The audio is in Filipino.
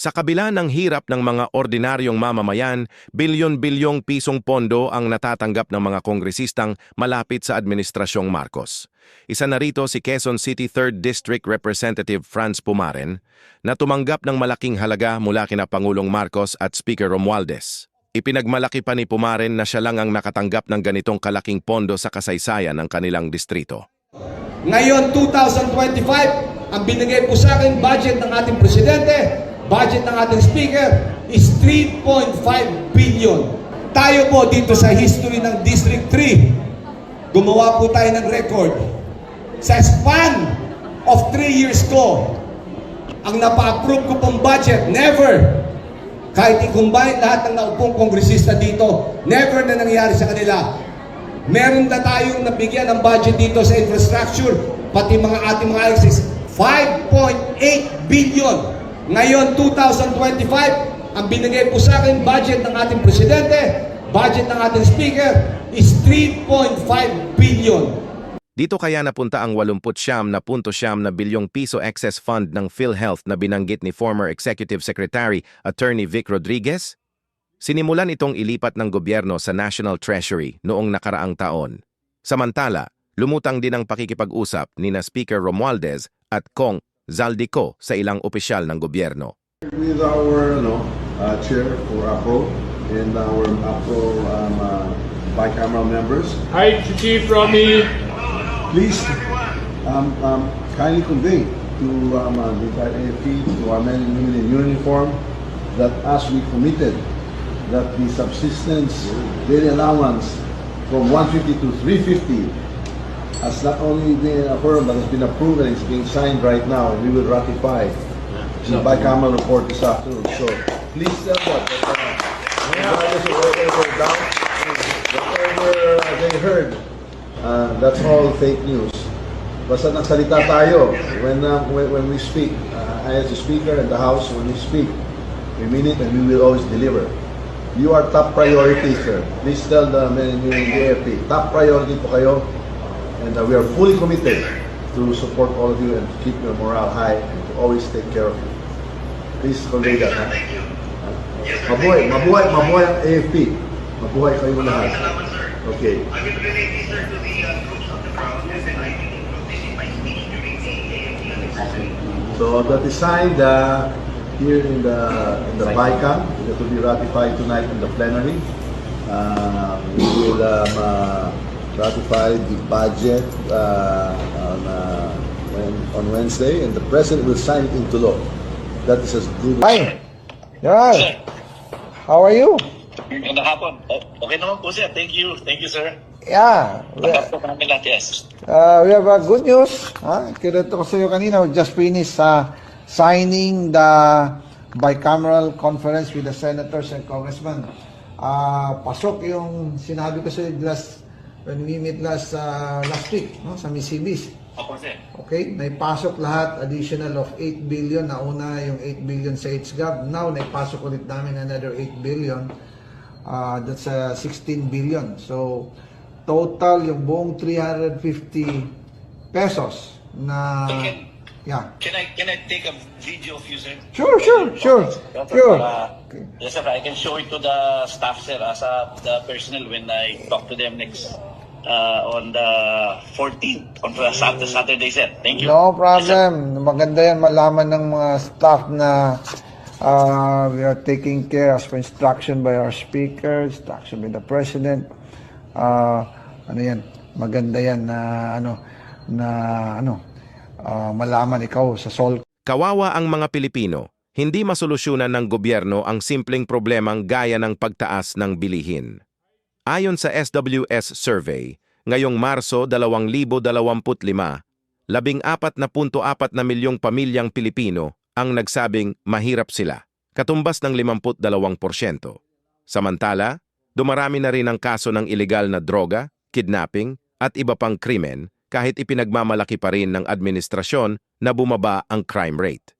Sa kabila ng hirap ng mga ordinaryong mamamayan, bilyon-bilyong pisong pondo ang natatanggap ng mga kongresistang malapit sa Administrasyong Marcos. Isa na rito si Quezon City 3rd District Representative Franz Pumaren na tumanggap ng malaking halaga mula kina Pangulong Marcos at Speaker Romualdez. Ipinagmalaki pa ni Pumaren na siya lang ang nakatanggap ng ganitong kalaking pondo sa kasaysayan ng kanilang distrito. Ngayon, 2025, ang binigay po sa akin budget ng ating presidente, budget ng ating speaker, is 3.5 billion. Tayo po dito sa history ng District 3, gumawa po tayo ng record. Sa span of 3 years ko, ang napa-approve ko pong budget, never, kahit i-combine lahat ng naupong kongresista dito, never na nangyari sa kanila. Meron na tayong nabigyan ng budget dito sa infrastructure, pati mga ating mga access, 5.8 billion. Ngayon, 2025, ang binigay po sa akin budget ng ating presidente, budget ng ating speaker, is 3.5 billion. Dito kaya napunta ang 89 na punto siyam na bilyong piso excess fund ng PhilHealth na binanggit ni former Executive Secretary Attorney Vic Rodriguez? Sinimulan itong ilipat ng gobyerno sa National Treasury noong nakaraang taon. Samantala, lumutang din ang pakikipag-usap ni na Speaker Romualdez at Kong Zaldico sa ilang opisyal ng gobyerno. with our you know, uh, chair for APRO and our APRO um, uh, bicameral members. Hi, Chief Romy. Please um, um, kindly convey to um, uh, the entire AFP, to our men and women in uniform, that as we committed, that the subsistence daily allowance from 150 to 350 has not only been affirmed but has been approved and is being signed right now, and we will ratify the bicameral report this afternoon. So please tell them that uh, regardless of whatever doubt, whatever uh, they heard, uh, that's all fake news. Basta nagsalita tayo when, uh, when, when we speak. Uh, I as a speaker in the House, when we speak, we mean it and we will always deliver. You are top priority, sir. Please tell the men and in the AFP, top priority po kayo. And uh, we are fully committed to support all of you and to keep your morale high and to always take care of you. Please convey that. Ha? Mabuhay, mabuhay, mabuhay ang AFP. Mabuhay kayo lahat. Okay. I will relate this sir to the uh, troops on the ground and then I will include this in my speech during the AAP. So that is signed uh, here in the in the BICAM. That will be ratified tonight in the plenary. Uh, we will um, uh, ratify the budget uh, on, uh, when, on Wednesday, and the president will sign it into law. That is as good. Hi. Yan. How are you? Magandang hapon. Okay naman po sir. Thank you. Thank you sir. Yeah. We, yes. uh, we have uh, good news. Ha? Kinento ko sa iyo kanina, we just finished uh, signing the bicameral conference with the senators and congressmen. Uh, pasok yung sinabi ko sa iyo last, when we meet last, uh, last week no, sa Misibis. Opo sir. Okay, naipasok lahat additional of 8 billion. Nauna yung 8 billion sa HGAB. Now, naipasok ulit namin another 8 billion. Uh, that's uh, 16 billion. So, total yung buong 350 pesos na... Okay. Yeah. Can I can I take a video of you sir? Sure, sure, sure. Yes, sir. Sure. Uh, yes sir. I can show it to the staff sir as a, the personnel when I talk to them next uh, on the 14th on the Sat- Saturday sir. Thank you. No Yes, problem. Maganda yan malaman ng mga staff na uh, we are taking care as per instruction by our speaker, instruction by the president. Uh, ano yan? Maganda yan na ano na ano uh, malaman ikaw sa sol Kawawa ang mga Pilipino, hindi masolusyonan ng gobyerno ang simpleng problemang gaya ng pagtaas ng bilihin. Ayon sa SWS survey, ngayong Marso 2025, 14.4 na milyong pamilyang Pilipino ang nagsabing mahirap sila, katumbas ng 52%. Samantala, dumarami na rin ang kaso ng ilegal na droga, kidnapping at iba pang krimen kahit ipinagmamalaki pa rin ng administrasyon na bumaba ang crime rate.